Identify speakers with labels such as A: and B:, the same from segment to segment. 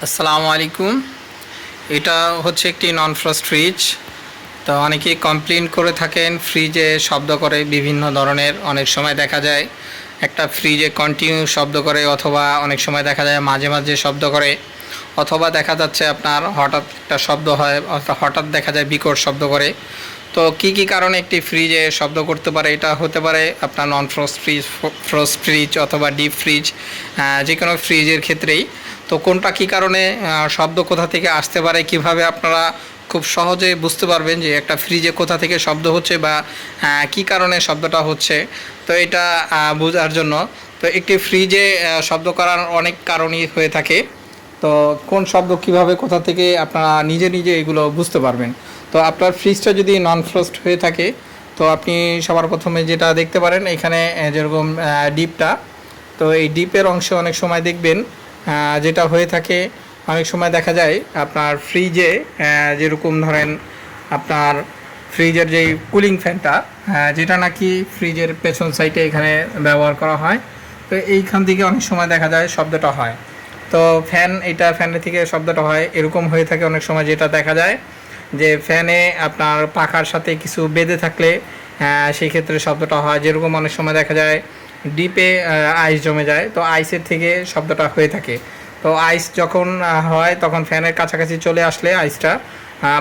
A: আসসালামু আলাইকুম। এটা হচ্ছে একটি নন ফ্রস্ট ফ্রিজ তো অনেকেই কমপ্লেন করে থাকেন ফ্রিজে শব্দ করে বিভিন্ন ধরনের, অনেক সময় দেখা যায় একটা ফ্রিজে কন্টিনিউ শব্দ করে অথবা অনেক সময় দেখা যায় মাঝে মাঝে শব্দ করে। অথবা দেখা যাচ্ছে আপনার হঠাৎ একটা শব্দ হয় হঠাৎ দেখা যায় বিকট শব্দ করে। তো কি কি কারণে একটি ফ্রিজে শব্দ করতে পারে? এটা হতে পারে আপনার non frost fridge frost fridge অথবা ডিপ ফ্রিজ যে কোনো ফ্রিজের ক্ষেত্রেই। তো কোনটা কি কারণে শব্দ কোথা থেকে আসতে পারে, কীভাবে আপনারা খুব সহজে বুঝতে পারবেন যে একটা ফ্রিজে কোথা থেকে শব্দ হচ্ছে বা কি কারণে শব্দটা হচ্ছে? তো এটা বোঝার জন্য। তো একটি ফ্রিজে শব্দ করার অনেক কারণই হয়ে থাকে। তো কোন শব্দ কীভাবে কোথা থেকে আপনারা নিজে নিজে এগুলো বুঝতে পারবেন? তো আপনার ফ্রিজটা যদি নন ফ্রস্ট হয়ে থাকে, তো আপনি সবার প্রথমে যেটা দেখতে পারেন, এখানে যেরকম ডিপটা, তো এই ডিপের অংশে অনেক সময় দেখবেন যেটা হয়ে থাকে, অনেক সময় দেখা যায় আপনার ফ্রিজে যেরকম ধরেন আপনার ফ্রিজের যেই কুলিং ফ্যানটা যেটা নাকি ফ্রিজের পেছন সাইডে এখানে ব্যবহার করা হয়। তো এইখান থেকে অনেক সময় দেখা যায় শব্দটা হয়। তো ফ্যান এটা ফ্যানের থেকে শব্দটা হয়। এরকম হয়ে থাকে অনেক সময় যেটা দেখা যায় যে ফ্যানে আপনার পাখার সাথে কিছু বেঁধে থাকলে সেই ক্ষেত্রে শব্দটা হয়। যেরকম অনেক সময় দেখা যায় ডিপে আইস জমে যায়। তো আইসের থেকে শব্দটা হয়ে থাকে। তো আইস যখন হয়, তখন ফ্যানের কাছাকাছি চলে আসলে আইসটা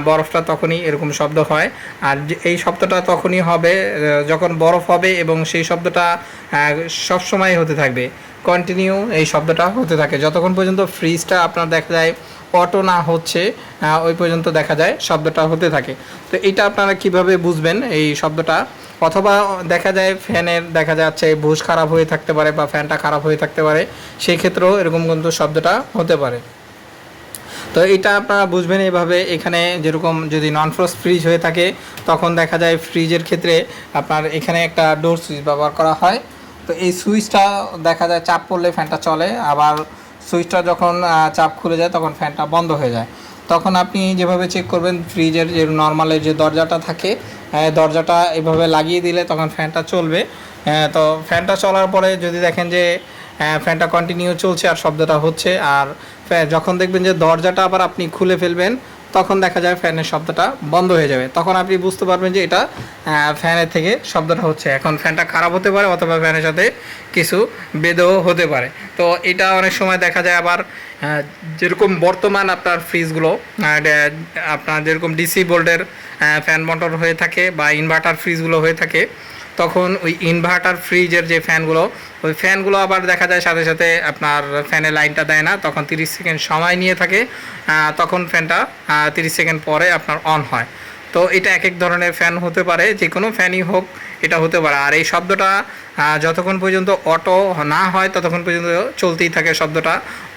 A: বরফটা তখনই এরকম শব্দ হয়। আর এই শব্দটা তখনই হবে যখন বরফ হবে এবং সেই শব্দটা সব সময় হতে থাকবে। কন্টিনিউ এই শব্দটা হতে থাকে। যতক্ষণ পর্যন্ত ফ্রিজটা আপনার দেখা যায় অটো না হচ্ছে ওই পর্যন্ত দেখা যায় শব্দটা হতে থাকে। তো এটা আপনারা কীভাবে বুঝবেন এই শব্দটা? অথবা দেখা যায় ফ্যানের দেখা যাচ্ছে ভুষ খারাপ হয়ে থাকতে পারে বা ফ্যানটা খারাপ হয়ে থাকতে পারে, সেই ক্ষেত্রেও এরকম কিন্তু শব্দটা হতে পারে। তো এটা আপনারা বুঝবেন এইভাবে, এখানে যেরকম যদি নন ফ্রস্ট ফ্রিজ হয়ে থাকে, তখন দেখা যায় ফ্রিজের ক্ষেত্রে আপনার এখানে একটা ডোর সুইচ ব্যবহার করা হয়। তো এই সুইচটা দেখা যায় চাপ পড়লে ফ্যানটা চলে, আবার সুইচটা যখন চাপ খুলে যায়, তখন ফ্যানটা বন্ধ হয়ে যায়। তখন আপনি যেভাবে চেক করবেন ফ্রিজের যে নর্মালের যে দরজাটা থাকে দরজাটা এভাবে লাগিয়ে দিলে তখন ফ্যানটা চলবে। তো ফ্যানটা চলার পরে যদি দেখেন যে ফ্যানটা কন্টিনিউ চলছে আর শব্দটা হচ্ছে, আর যখন দেখবেন যে দরজাটা আবার আপনি খুলে ফেলবেন তখন দেখা যায় ফ্যানের শব্দটা বন্ধ হয়ে যাবে। তখন আপনি বুঝতে পারবেন যে এটা ফ্যানের থেকে শব্দটা হচ্ছে। এখন ফ্যানটা খারাপ হতে পারে অথবা ফ্যানের সাথে কিছু বেদও হতে পারে। তো এটা অনেক সময় দেখা যায় আবার যেরকম বর্তমান আপনার ফ্রিজগুলো আপনার যেরকম ডিসি বোল্ডের ফ্যান মোটর হয়ে থাকে বা ইনভার্টার ফ্রিজগুলো হয়ে থাকে তখন ওই ইনভার্টার ফ্রিজের যে ফ্যানগুলো, ওই ফ্যানগুলো আবার দেখা যায় সাথে সাথে আপনার ফ্যানে লাইনটা দেয় না, তখন তিরিশ সেকেন্ড সময় নিয়ে থাকে তখন ফ্যানটা তিরিশ সেকেন্ড পরে আপনার অন হয়। তো এটা এক এক ধরনের ফ্যান হতে পারে যে কোনো ফ্যানই হোক এটা হতে পারে। আর এই শব্দটা যতক্ষণ পর্যন্ত অটো না হয়, ততক্ষণ পর্যন্ত চলতেই থাকে শব্দটা।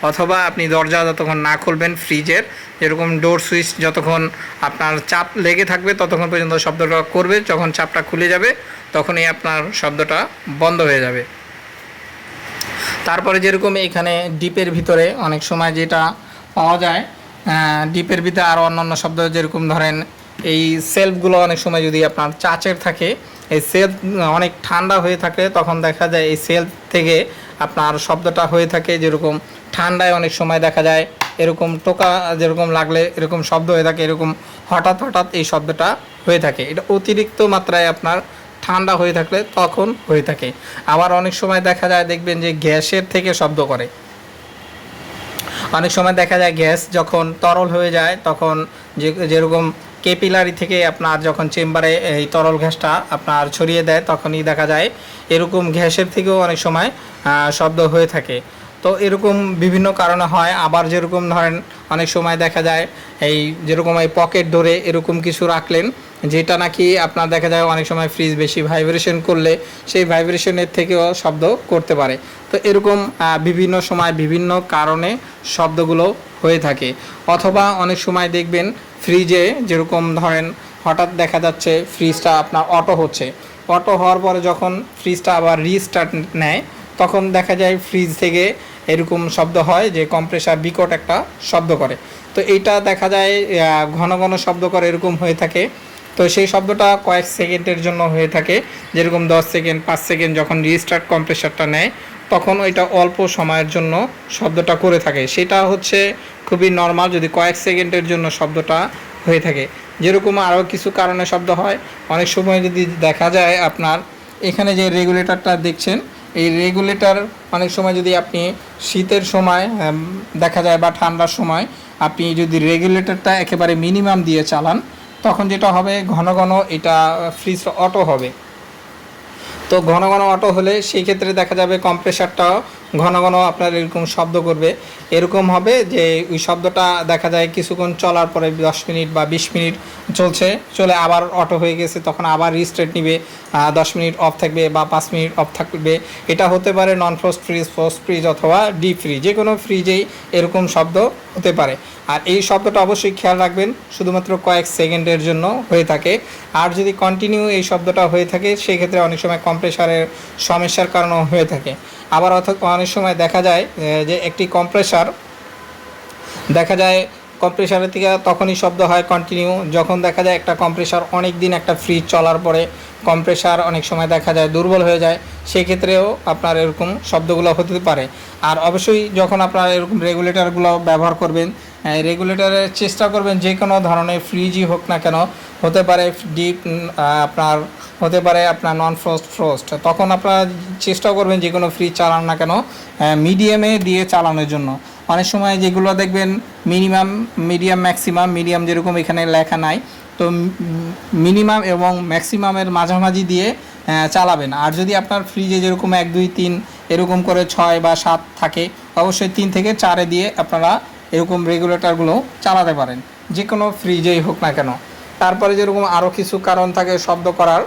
A: অথবা আপনি দরজা যতক্ষণ না খুলবেন, ফ্রিজের, যেরকম ডোর সুইচ যতক্ষণ আপনার চাপ লেগে থাকবে, ততক্ষণ পর্যন্ত শব্দটা করবে। যখন চাপটা খুলে যাবে, তখনই আপনার শব্দটা বন্ধ হয়ে যাবে। তারপরে যেরকম এখানে ডিপের ভিতরে অনেক সময় যেটা পাওয়া যায় ডিপের ভিতরে আরও অন্যান্য শব্দ যেরকম ধরেন, এই সেলফগুলো অনেক সময় যদি আপনার চাচের থাকে এই সেলফ অনেক ঠান্ডা হয়ে থাকে, তখন দেখা যায় এই সেলফ থেকে আপনার শব্দটা হয়ে থাকে, যেরকম ঠান্ডায় অনেক সময় দেখা যায় এরকম টোকা যেরকম লাগলে এরকম শব্দ হয়ে থাকে, এরকম হঠাৎ হঠাৎ এই শব্দটা হয়ে থাকে। এটা অতিরিক্ত মাত্রায় আপনার ঠান্ডা হয়ে থাকলে তখন হয়ে থাকে। আবার অনেক সময় দেখা যায়, দেখবেন যে গ্যাসের থেকে শব্দ করে। অনেক সময় দেখা যায় গ্যাস যখন তরল হয়ে যায়, তখন যে, যেরকম কেপিলারি থেকে আপনার যখন চেম্বারে এই তরল গ্যাসটা আপনার ছড়িয়ে দেয়, তখনই দেখা যায় এরকম গ্যাসের থেকেও অনেক সময় শব্দ হয়ে থাকে। তো এরকম বিভিন্ন কারণে হয়। আবার যেরকম ধরেন, অনেক সময় দেখা যায় এই যেরকম এই পকেট ধরে এরকম কিছু রাখলেন, যেটা নাকি আপনার দেখা যায় অনেক সময় ফ্রিজ বেশি ভাইব্রেশন করলে সেই ভাইব্রেশনের থেকেও শব্দ করতে পারে। তো এরকম বিভিন্ন সময় বিভিন্ন কারণে শব্দগুলো হয়ে থাকে। অথবা অনেক সময় দেখবেন ফ্রিজে যেরকম ধরেন হঠাৎ দেখা যাচ্ছে ফ্রিজটা আপনার অটো হচ্ছে। অটো হওয়ার পরে যখন ফ্রিজটা আবার রিস্টার্ট নেয়, তখন দেখা যায় ফ্রিজ থেকে এরকম শব্দ হয় যে কম্প্রেসার বিকট একটা শব্দ করে। তো এইটা দেখা যায় ঘন ঘন শব্দ করে এরকম হয়ে থাকে। তো সেই শব্দটা কয়েক সেকেন্ডের জন্য হয়ে থাকে, যেরকম দশ সেকেন্ড, পাঁচ সেকেন্ড যখন রিস্টার্ট কম্প্রেসারটা নেয়, তখন ওইটা অল্প সময়ের জন্য শব্দটা করে থাকে। সেটা হচ্ছে খুবই নর্মাল যদি কয়েক সেকেন্ডের জন্য শব্দটা হয়ে থাকে। যেরকম আরও কিছু কারণে শব্দ হয়, অনেক সময় যদি দেখা যায় আপনার, এখানে যে রেগুলেটরটা দেখছেন, এই রেগুলেটর অনেক সময় যদি আপনি শীতের সময় দেখা যায় বা ঠান্ডার সময়, আপনি যদি রেগুলেটরটা একেবারে মিনিমাম দিয়ে চালান তখন যেটা হবে, ঘন ঘন এটা ফ্রিজ অটো হবে। তো ঘন ঘন অটো হলে সেই ক্ষেত্রে দেখা যাবে কম্প্রেসারটাও ঘন ঘন আপনার এরকম শব্দ করবে। এরকম হবে যে ওই শব্দটা দেখা যায় কিছুক্ষণ চলার পরে দশ মিনিট বা বিশ মিনিট চলছে, চলে আবার অটো হয়ে গেছে, তখন আবার রিস্টার্ট নিবে দশ মিনিট অফ থাকবে বা পাঁচ মিনিট অফ থাকবে। এটা হতে পারে non frost fridge frost fridge অথবা ডিপ ফ্রিজ যে কোনো ফ্রিজেই এরকম শব্দ হতে পারে। আর এই শব্দটা অবশ্যই খেয়াল রাখবেন, শুধুমাত্র কয়েক সেকেন্ডের জন্য হয়ে থাকে। আর যদি কন্টিনিউ এই শব্দটা হয়ে থাকে সেই ক্ষেত্রে অনেক সময় কম্প্রেসারের সমস্যার কারণেও হয়ে থাকে। আবার অনেক সময় দেখা যায় যে একটি কম্প্রেসার দেখা যায় কম্প্রেসারের থেকে তখনই শব্দ হয় কন্টিনিউ যখন দেখা যায় একটা কম্প্রেসার অনেক দিন একটা ফ্রিজ চলার পরে কম্প্রেসার অনেক সময় দেখা যায় দুর্বল হয়ে যায় সেই ক্ষেত্রেও আপনার এরকম শব্দগুলো হতে পারে। আর অবশ্যই যখন আপনার এরকম রেগুলেটরগুলো ব্যবহার করবেন রেগুলেটরের চেষ্টা করবেন যে কোনো ধরনের ফ্রিজই হোক না কেন, হতে পারে ডিপ আপনার হতে পারে আপনার নন ফ্রস্ট ফ্রস্ট তখন আপনারা চেষ্টা করবেন যে কোনো ফ্রিজ চালান না কেন মিডিয়ামে দিয়ে চালানোর জন্য। অনেক সময় যেগুলো দেখবেন মিনিমাম মিডিয়াম ম্যাক্সিমাম মিডিয়াম যেরকম এখানে লেখা নাই, তো মিনিমাম এবং ম্যাক্সিমামের মাঝামাঝি দিয়ে চালাবেন। আর যদি আপনার ফ্রিজে যেরকম এক, দুই, তিন এরকম করে ছয় বা সাত থাকে, অবশ্যই তিন থেকে চারে দিয়ে আপনারা এরকম রেগুলেটরগুলো চালাতে পারেন। যে কোনো ফ্রিজেই হোক না কেন। তারপরে যেরকম আরও কিছু কারণ থাকে শব্দ করার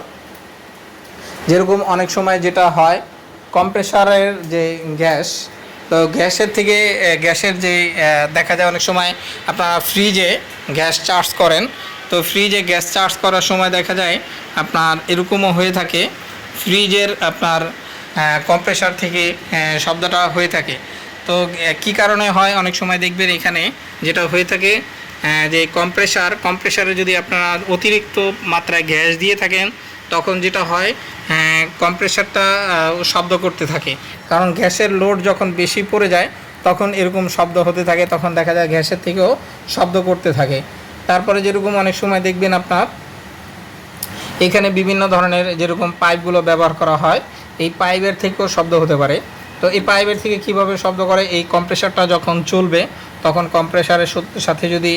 A: যেরকম অনেক সময় যেটা হয় কম্প্রেসারের যে গ্যাস তো গ্যাসের থেকে গ্যাসের যে দেখা যায় অনেক সময় আপনারা ফ্রিজে গ্যাস চার্জ করেন তো ফ্রিজে গ্যাস চার্জ করার সময় দেখা যায় আপনার এরকমও হয়ে থাকে ফ্রিজের আপনার কম্প্রেসার থেকে শব্দটা হয়ে থাকে। তো কী কারণে হয়? অনেক সময় দেখবেন এখানে যেটা হয়ে থাকে যে কম্প্রেসার কম্প্রেসারে যদি আপনারা অতিরিক্ত মাত্রায় গ্যাস দিয়ে থাকেন তখন যেটা হ্যাঁ, কম্প্রেসারটা শব্দ করতে থাকে। কারণ গ্যাসের লোড যখন বেশি পড়ে যায়, তখন এরকম শব্দ হতে থাকে, তখন দেখা যায় গ্যাসের থেকেও শব্দ করতে থাকে। তারপরে যেরকম অনেক সময় দেখবেন আপনার, এখানে বিভিন্ন ধরনের যেরকম পাইপগুলো ব্যবহার করা হয়, এই পাইপের থেকেও শব্দ হতে পারে। তো এই পাইপের থেকে কীভাবে শব্দ করে, এই কম্প্রেসারটা যখন চলবে, তখন কম্প্রেসারের সাথে যদি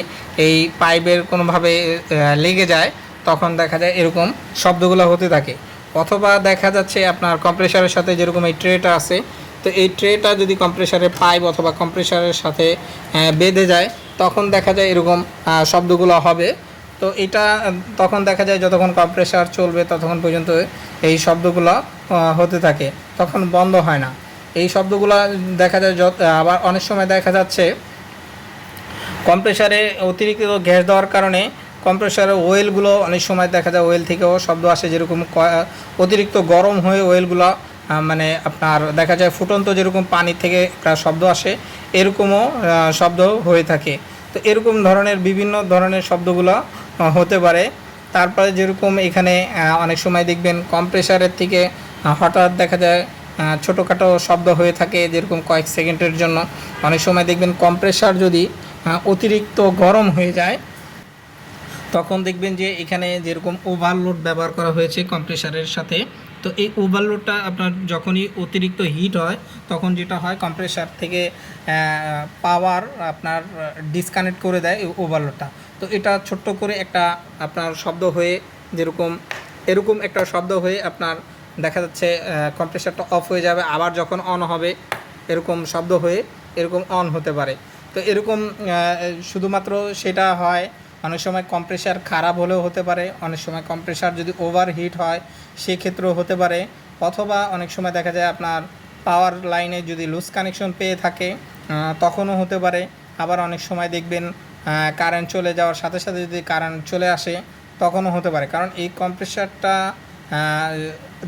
A: এই পাইপের কোনোভাবে লেগে যায়, তখন দেখা যায় এরকম শব্দগুলো হতে থাকে। অথবা দেখা যাচ্ছে আপনার কম্প্রেসারের সাথে যেরকম এই ট্রেটা আছে, তো এই ট্রেটা যদি কম্প্রেসারের পাইপ অথবা কম্প্রেসারের সাথে বেঁধে যায়, তখন দেখা যায় এরকম শব্দগুলো হবে। তো এটা, তখন দেখা যায় যতক্ষণ কম্প্রেসার চলবে ততক্ষণ পর্যন্ত এই শব্দগুলো হতে থাকে, তখন বন্ধ হয় না। এই শব্দগুলো দেখা যায় যত, আবার অনেক সময় দেখা যাচ্ছে কম্প্রেসারে অতিরিক্ত গ্যাস দেওয়ার কারণে কম্প্রেসারের ওয়েলগুলো অনেক সময় দেখা যায় ওয়েল থেকেও শব্দ আসে যেরকম অতিরিক্ত গরম হয়ে ওয়েলগুলো মানে আপনার দেখা যায় ফুটন্ত যেরকম পানি থেকে একটা শব্দ আসে, এরকমও শব্দ হয়ে থাকে। তো এরকম ধরনের বিভিন্ন ধরনের শব্দগুলো হতে পারে। তারপরে যেরকম এখানে অনেক সময় দেখবেন কম্প্রেসারের থেকে হঠাৎ দেখা যায় ছোটোখাটো শব্দ হয়ে থাকে যেরকম কয়েক সেকেন্ডের জন্য। অনেক সময় দেখবেন কম্প্রেসার যদি অতিরিক্ত গরম হয়ে যায় তখন দেখবেন যে এখানে যেরকম ওভারলোড ব্যবহার করা হয়েছে কম্প্রেসারের সাথে, তো এই ওভারলোডটা আপনার যখনই অতিরিক্ত হিট হয়, তখন যেটা হয় কম্প্রেসার থেকে পাওয়ার আপনার ডিসকানেক্ট করে দেয় এই ওভারলোডটা তো এটা ছোট্ট করে একটা আপনার শব্দ হয়ে যেরকম, এরকম একটা শব্দ হয়ে আপনার দেখা যাচ্ছে কম্প্রেসারটা অফ হয়ে যাবে, আবার যখন অন হবে, এরকম শব্দ হয়ে এরকম অন হতে পারে। তো এরকম শুধুমাত্র সেটা হয় অনেক সময় কম্প্রেসার খারাপ হলেও হতে পারে, অনেক সময় কম্প্রেসার যদি ওভার হিট হয়, সেক্ষেত্রেও হতে পারে। অথবা অনেক সময় দেখা যায় আপনার পাওয়ার লাইনে যদি লুজ কানেকশন পেয়ে থাকে তখনও হতে পারে। আবার অনেক সময় দেখবেন কারেন্ট চলে যাওয়ার সাথে সাথে যদি কারেন্ট চলে আসে, তখনও হতে পারে। কারণ এই কম্প্রেসারটা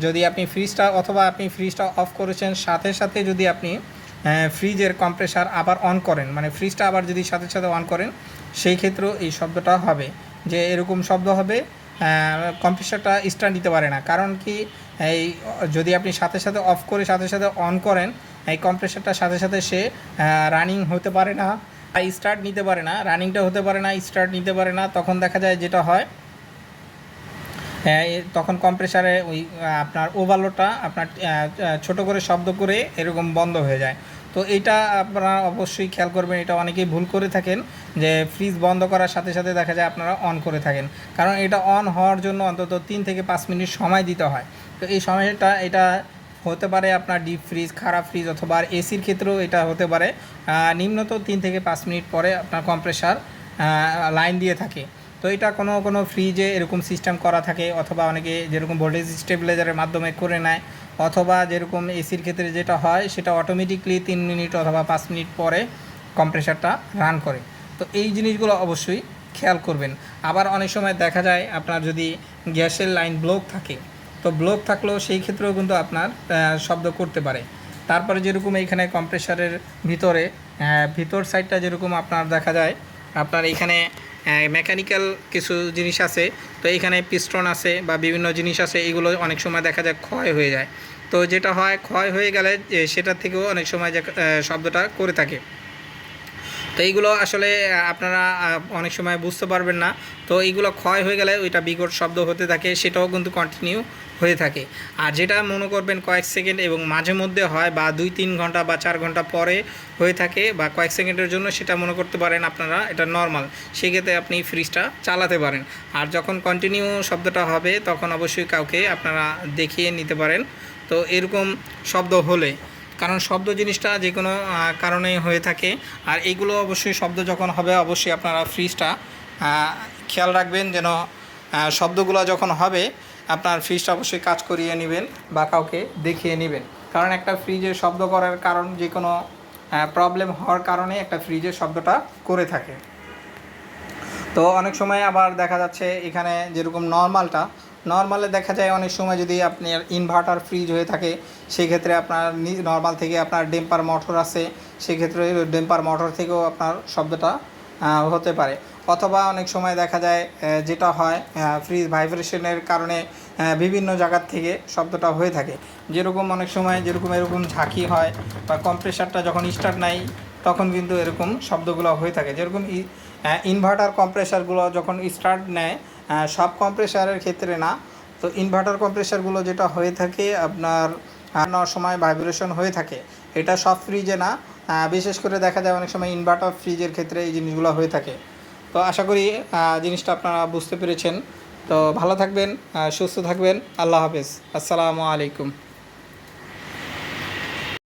A: যদি আপনি ফ্রিজটা অথবা আপনি ফ্রিজটা অফ করেছেন, সাথে সাথে যদি আপনি ফ্রিজের কম্প্রেসার আবার অন করেন মানে ফ্রিজটা আবার যদি সাথে সাথে অন করেন সেই ক্ষেত্রেও এই শব্দটা হবে। যে এরকম শব্দ হবে
B: কম্প্রেসারটা স্টার্ট নিতে পারে না। কারণ কি, এই, যদি আপনি সাথে সাথে অফ করে সাথে সাথে অন করেন, এই কম্প্রেসারটা সাথে সাথে সে রানিং হতে পারে না স্টার্ট নিতে পারে না, রানিংটা হতে পারে না, স্টার্ট নিতে পারে না, তখন দেখা যায় যেটা হয় তখন কম্প্রেসারে ওই আপনার ওভারলোডটা আপনার ছোট করে শব্দ করে এরকম বন্ধ হয়ে যায়। তো এটা আপনারা অবশ্যই খেয়াল করবেন, এটা অনেকেই ভুল করে থাকেন যে ফ্রিজ বন্ধ করার সাথে সাথে দেখা যায় আপনারা অন করে থাকেন। কারণ এটা অন হওয়ার জন্য অন্তত তিন থেকে পাঁচ মিনিট সময় দিতে হয়। তো এই সময়টা এটা হতে পারে আপনার ডিপ ফ্রিজ, খারাপ ফ্রিজ অথবা এসির ক্ষেত্রেও এটা হতে পারে। নিম্নত তিন থেকে পাঁচ মিনিট পরে আপনার কম্প্রেসার লাইন দিয়ে থাকে। তো এটা কোনো কোনো ফ্রিজে এরকম সিস্টেম করা থাকে অথবা অনেকে যেরকম ভোল্টেজ স্টেবিলাইজারের মাধ্যমে করে নেয়। অথবা যেরকম এসির ক্ষেত্রে যেটা হয়, সেটা অটোমেটিকলি তিন মিনিট অথবা পাঁচ মিনিট পরে কম্প্রেসারটা রান করে। তো এই জিনিসগুলো অবশ্যই খেয়াল করবেন। আবার অনেক সময় দেখা যায় আপনার যদি গ্যাসের লাইন ব্লক থাকে, তো ব্লক থাকলেও সেই ক্ষেত্রেও কিন্তু আপনার শব্দ করতে পারে। তারপরে যেরকম এইখানে কম্প্রেসারের ভিতরে ভিতর সাইডটা যেরকম আপনার দেখা যায়, আপনার এখানে মেকানিক্যাল কিছু জিনিস আছে। তো এখানে পিস্টন আছে বা বিভিন্ন জিনিস আছে, এগুলো অনেক সময় দেখা যায় ক্ষয় হয়ে যায়। তো যেটা হয়, ক্ষয় হয়ে গেলে সেটা থেকেও অনেক সময় শব্দটা করে থাকে। তো এইগুলো আসলে আপনারা অনেক সময় বুঝতে পারবেন না। তো এইগুলো ক্ষয় হয়ে গেলে ওইটা বিকট শব্দ হতে থাকে, সেটাও কিন্তু কন্টিনিউ হয়ে থাকে। আর যেটা মনে করবেন কয়েক সেকেন্ড এবং মাঝে মধ্যে হয় বা দুই, তিন ঘণ্টা বা চার ঘণ্টা পরে হয়ে থাকে বা কয়েক সেকেন্ডের জন্য সেটা মনে করতে পারেন আপনারা, এটা নর্মাল সেক্ষেত্রে আপনি ফ্রিজটা চালাতে পারেন। আর যখন কন্টিনিউ শব্দটা হবে, তখন অবশ্যই কাউকে আপনারা দেখিয়ে নিতে পারেন। তো এরকম শব্দ হলে কারণ শব্দ জিনিসটা যে কোনো কারণে হয়ে থাকে। আর এইগুলো অবশ্যই শব্দ যখন হবে, অবশ্যই আপনারা ফ্রিজটা খেয়াল রাখবেন যেন শব্দগুলো যখন হবে, আপনার ফ্রিজটা অবশ্যই কাজ করিয়ে নেবেন বা কাউকে দেখিয়ে নেবেন। কারণ একটা ফ্রিজে শব্দ করার কারণ যে কোনো প্রবলেম হওয়ার কারণে একটা ফ্রিজের শব্দটা করে থাকে। তো অনেক সময় আবার দেখা যাচ্ছে এখানে যেরকম নর্মালটা নর্মালে দেখা যায় অনেক সময় যদি আপনার ইনভার্টার ফ্রিজ হয়ে থাকে সেই ক্ষেত্রে আপনার নর্মাল থেকে আপনার ডেম্পার মোটর আছে, সেক্ষেত্রে ডেম্পার মোটর থেকেও আপনার শব্দটা হতে পারে। অথবা অনেক সময় দেখা যায় যেটা হয় ফ্রিজ ভাইব্রেশনের কারণে বিভিন্ন জায়গার থেকে শব্দটা হয়ে থাকে। যেরকম অনেক সময় যেরকম এরকম ঝাঁকি হয় বা কম্প্রেসারটা যখন স্টার্ট নাই, তখন কিন্তু এরকম শব্দগুলো হয়ে থাকে। যেরকম ইনভার্টার কম্প্রেসারগুলো যখন স্টার্ট নেয় সব কম্প্রেসারের ক্ষেত্রে না, তো ইনভার্টার কম্প্রেসারগুলো যেটা হয়ে থাকে আপনার নেওয়ার সময় ভাইব্রেশন হয়ে থাকে। এটা সব ফ্রিজে না বিশেষ করে দেখা যায় অনেক সময় ইনভার্টার ফ্রিজের ক্ষেত্রে এই জিনিসগুলো হয়ে থাকে। তো আশা করি জিনিসটা আপনারা বুঝতে পেরেছেন। তো ভালো থাকবেন সুস্থ থাকবেন। আল্লাহ হাফেজ। আসসালামু আলাইকুম।